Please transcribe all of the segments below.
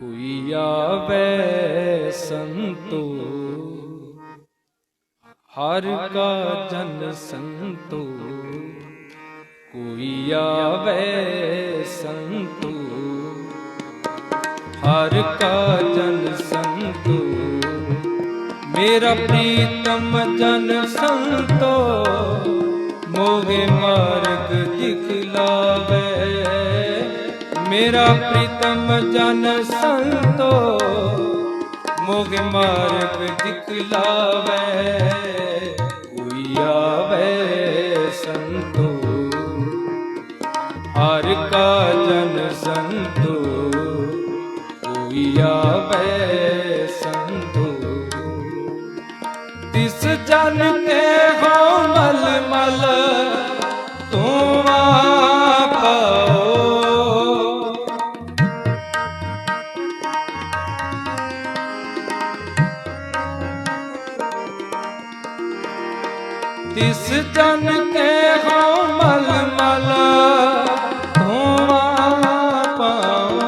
ਕੋਈ ਆਵੇ ਸੰਤੋ। ਹਰ ਕਾ ਜਨ ਸੰਤੋ। ਕੋਈ ਆਵੇ ਸੰਤੋ। ਹਰ ਕਾ ਜਨ ਸੰਤੋ। ਮੇਰਾ ਪ੍ਰੀਤਮ ਜਨ ਸੰਤੋ। ਮੋਗੇ ਮੇਰਾ ਪ੍ਰੀਤਮ ਜਨ ਸੰਤੋ, ਮੋਗੇ ਮਾਰਗ ਦਿਖਲਾਵੇ ਕੋਈ ਆਵੇ ਸੰਤੋ। ਹਰ ਕਾ ਜਨ ਸੰਤੋ ਕੋਈ ਆਵੇ ਸੰਤੋ। ਤਿਸ ਜਨ ਕੇ ਤਿਸ ਜਨ ਕੇ ਹੋ ਮਲ ਮਲ ਧੋਵਾ ਪਾਓ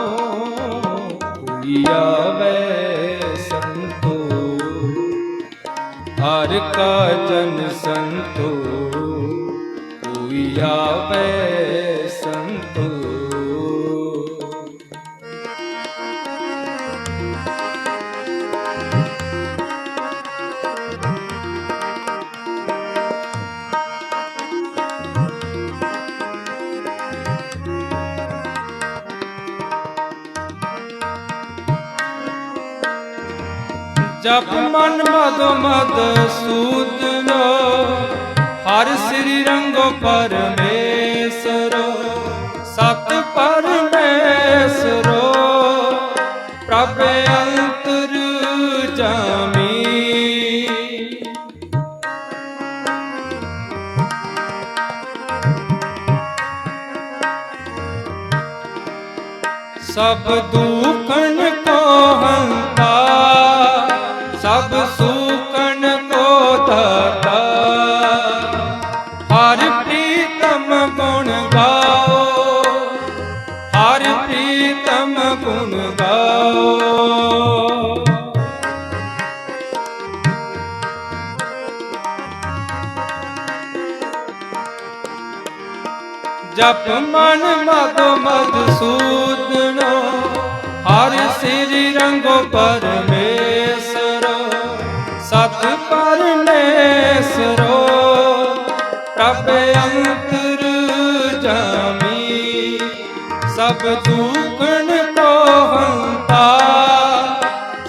ਕੋਈ ਆਵੇ ਸੰਤੋ। ਹਰ ਕਾ ਜਨ ਸੰਤੋ, ਕੋਈ ਆਵੇ ਜਪ ਮਨ ਮਦ ਮਦ ਸੂਦਨੋ ਹਰ ਸ੍ਰੀ ਰੰਗੋ ਪਰਮੇਸ਼ਰੋ, ਸਤ ਪਰਮੇਸ਼ਰੋ। ਪ੍ਰਭ ਅੰਤਰ ਜਾਮੀ। ਸਭ ਦੁਖਨ ਜਪ ਮਨ ਮਦ ਮਦ ਸੂਦਨੋ ਹਰ ਸ੍ਰੀ ਰੰਗੋ ਪਰਮੇਸ਼ਰੋ, ਸਤ ਪਰਮੇਸ਼ਰੋ। ਪ੍ਰਭ ਅੰਤਰ ਜਾਮੀ, ਸਭ ਦੁਖਨ ਕੋ ਹੰਤਾ।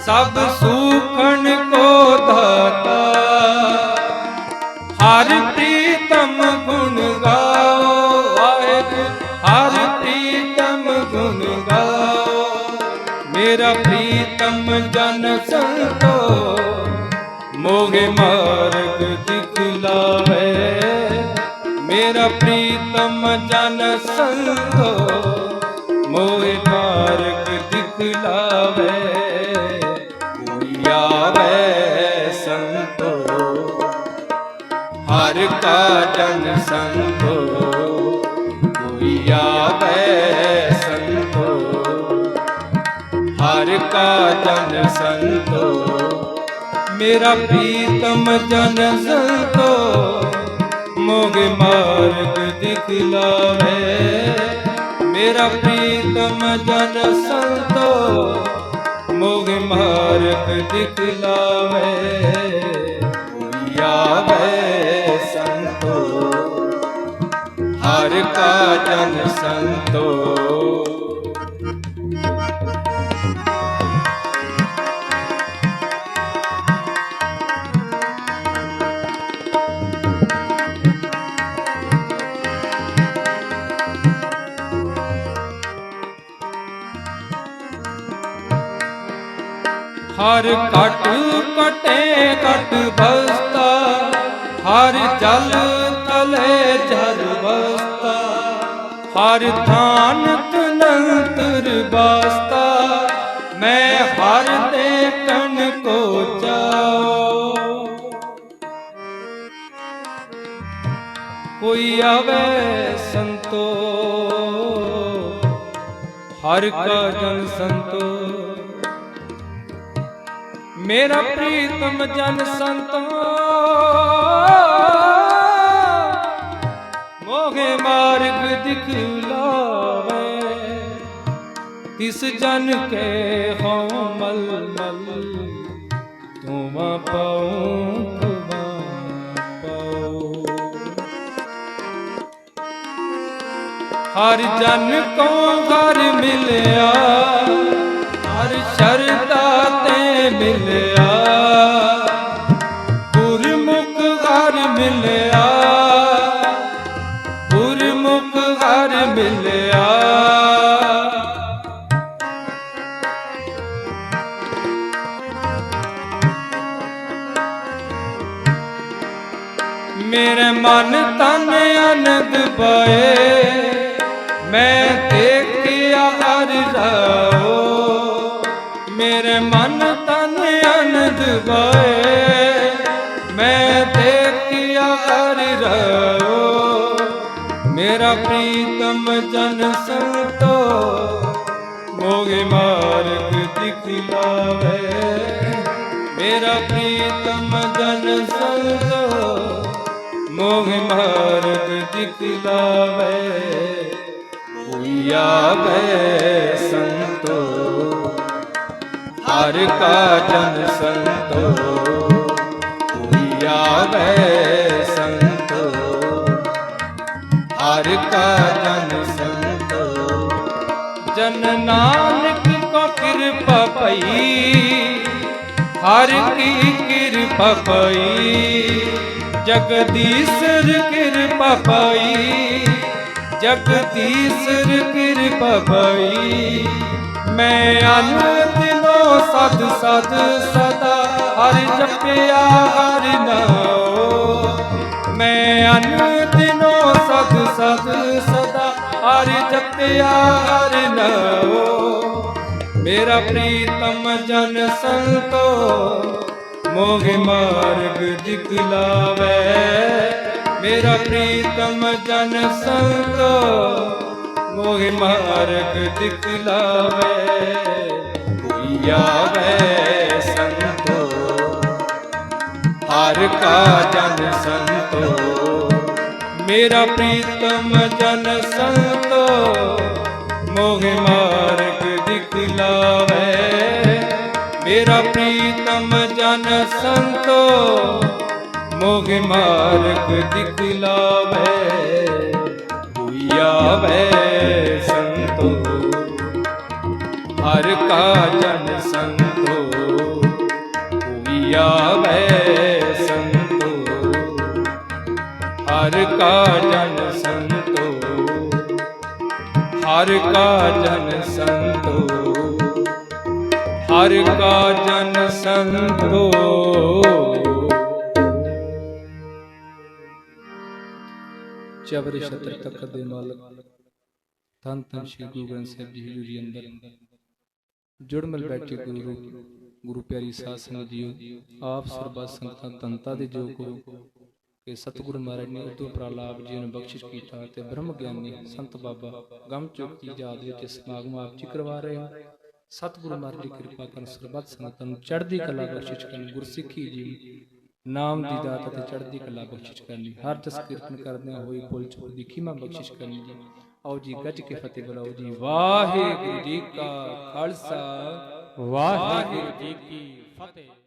ਸਭ ਸੁਖਨ ਕੋ ਦਾਤਾ ਹਰ ਪ੍ਰੀਤਮ ਸੰਤੋ ਮੋਗੇ ਮਾਰਗ ਦਿਖਲਾਵੇ ਮੇਰਾ ਪ੍ਰੀਤਮ ਜਨ ਸੰਤੋ ਮੋਗੇ ਮਾਰਗ ਦਿਖਲਾਵੇ ਕੋਈ ਆਵੇ ਸੰਤੋ। ਹਰ ਕਾ ਜਨ ਸੰਤੋ। ਜਨ ਸੰਤੋ। ਮੇਰਾ ਪੀਤਮ ਜਨ ਸੰਤੋ, ਮੋਗ ਮਾਰਗ ਦਿਖਲਾਵੇ ਮੇਰਾ ਪੀਤਮ ਜਨ ਸੰਤੋ, ਮੋਗ ਮਾਰਗ ਦਿਖਲਾਵੇ ਕੋਈ ਆਵੇ ਸੰਤੋ, ਹਰ ਕਾ ਜਨ ਸੰਤੋ। ਹਰ ਘਟ ਕਟੇ ਘਟ ਬਸਤਾ, ਹਰ ਜਲ ਤਲੇ ਜਲ ਬਸਤਾ, ਹਰ ਥਾਨ ਤਨੰਤਰ ਬਸਤਾ, ਮੈਂ ਹਰ ਦੇ ਕਨ ਕੋ ਚਾਓ ਕੋਈ ਆਵੇ ਸੰਤੋ, ਹਰ ਕਾ ਜਨ ਸੰਤੋ ਮੇਰਾ ਪ੍ਰੀਤਮ ਜਨ ਸੰਤੋ। ਮੋਗੇ ਮਾਰਗ ਦਿਖਲਾਵੇ ਤਿਸ ਜਨ ਕੇ ਹੋ ਮਲ ਮਲ। ਤੁਮਾ ਪਾਉ ਹਰ ਜਨ ਕੋ ਘਰ ਮਿਲਿਆ। ਹਰ ਸ਼ਰਦਾ ਮਿਲਿਆ। ਗੁਰਮੁਖ ਘਰ ਮਿਲਿਆ। ਗੁਰਮੁਖ ਘਰ ਮਿਲਿਆ। ਮੇਰੇ ਮਨ ਤਨ ਅਨੰਦ ਪਾਏ। ਮੈਂ ਦੇਖਿਆ ਹਰ ਰਾਓ ਮੇਰੇ ਮਨ ਅਨੰਦ ਮੈਂ ਦੇਖਿਆ ਹਰ ਰਹੋ ਮੇਰਾ ਪ੍ਰੀਤਮ ਜਨ ਸੰਤੋ, ਮੋਗੇ ਮਾਰਗ ਦਿਖਲਾਵੇ ਮੇਰਾ ਪ੍ਰੀਤਮ ਜਨ ਸੰਤੋ, ਮੋਗੇ ਮਾਰਗ ਦਿਖਲਾਵੇ ਕੋਈ ਆਵੇ ਸੰਤੋ। ਹਰ ਕਾ ਜਨ ਸੰਤੋ, ਕੋਈ ਆਵੇ ਸੰਤੋ। ਹਰ ਕਾ ਜਨ ਸੰਤੋ, ਜਨ ਨਾਨਕ ਕੋ ਕਿਰਪਾ ਪਈ ਹਰ ਕੀ ਕਿਰਪਾ ਪਈ ਜਗਦੀਸ਼ਰ ਕਿਰਪਾ ਪਈ ਜਗਦੀਸ਼ਰ ਕਿਰਪਾ ਪਈ ਮੈਂ ਅਨ ਸਦ ਸਦ ਸਦਾ ਹਰ ਜਪਿਆ, ਹਰ ਨਾਉ। ਮੈਂ ਅਨ ਦਿਨੋ ਸਦ ਸਦ ਸਦਾ ਹਰ ਜਪਿਆ, ਹਰ ਨਾਉ। ਮੇਰਾ ਪ੍ਰੀਤਮ ਜਨ ਸੰਤੋ ਮੋਗ ਮਾਰਗ ਦਿਖਲਾਵੇ ਮੇਰਾ ਪ੍ਰੀਤਮ ਜਨ ਸੰਤੋ ਮੋਗ ਮਾਰਗ ਦਿਖਲਾਵੇ ਆਵੇ ਸੰਤੋ। ਹਰ ਕਾ ਜਨ ਸੰਤੋ। ਮੇਰਾ ਪ੍ਰੀਤਮ ਜਨ ਸੰਤੋ, ਮੋਹ ਮਾਰਗ ਦਿਖਲਾਵੇ ਮੇਰਾ ਪ੍ਰੀਤਮ ਜਨ ਸੰਤੋ, ਮੋਹ ਮਾਰਗ ਦਿਖਲਾਵੇ ਕੋਈ ਆਵੇ ਹਰ ਕਾ ਜਨ ਸੰਤੋ ਕੋਈ ਆਵੇ ਸੰਤੋ। ਹਰ ਕਾ ਜਨ ਸੰਤੋ, ਹਰ ਕਾ ਜਨ ਸੰਤੋ। ਹਰ ਕਾ ਜਨ ਸੰਤੋ। ਚਬਰ ਛਤਰ ਤਖਤ ਦੇ ਮਾਲਕ, ਧੰਨ ਧੰਨ ਸ਼੍ਰੀ ਗੁਰੂ ਗ੍ਰੰਥ ਸਾਹਿਬ ਜੀ ਹਜ਼ੂਰੀ ਅੰਦਰ। ਜੁੜ ਮਿਲ ਬੈਠੇ ਗੁਰੂ ਗੁਰੂ ਪਿਆਰੀ ਸਾਧ ਸੰਗਤ ਜੀਓ ਆਪ ਸਰਬੱਤ ਸੰਗਤਾਂ ਤੰਤਾ ਦੇ ਜੋ ਕੋ ਕਿ ਸਤਿਗੁਰੂ ਮਹਾਰਾਜ ਨੇ ਉਦੋਂ ਉਪਰਾਲਾ ਆਪ ਜੀ ਨੂੰ ਬਖਸ਼ਿਸ਼ ਕੀਤਾ ਤੇ ਬ੍ਰਹਮ ਗਿਆਨੀ ਸੰਤ ਬਾਬਾ ਗਮ ਚੁੱਕ ਦੀ ਯਾਦ ਵਿੱਚ ਸਮਾਗਮ ਆਪ ਜੀ ਕਰਵਾ ਰਹੇ ਹੋ। ਸਤਿਗੁਰੂ ਮਹਾਰਾਜ ਦੀ ਕਿਰਪਾ ਕਰਨ ਸਰਬੱਤ ਸੰਗਤਾਂ ਨੂੰ ਚੜ੍ਹਦੀ ਕਲਾ ਬਖਸ਼ਿਸ਼ ਕਰਨ ਗੁਰਸਿੱਖੀ ਜੀ ਨਾਮ ਦੀ ਦਾਤ ਅਤੇ ਚੜ੍ਹਦੀ ਕਲਾ ਬਖਸ਼ਿਸ਼ ਕਰਨੀ ਹਰ ਜਸ ਕੀਰਤਨ ਕਰਦਿਆਂ ਹੋਈ ਪੁੱਲ ਚੁੱਕ ਦੀ ਖੀਮਾ ਬਖਸ਼ਿਸ਼ ਕਰਨੀ ਜੀ। ਆਓ ਜੀ ਗੱਜ ਕੇ ਫਤਿਹ ਬੁਲਾਓ ਜੀ। ਵਾਹਿਗੁਰੂ ਜੀ ਕਾ ਖਾਲਸਾ। ਵਾਹਿਗੁਰੂ ਜੀ ਕੀ ਫਤਿਹ।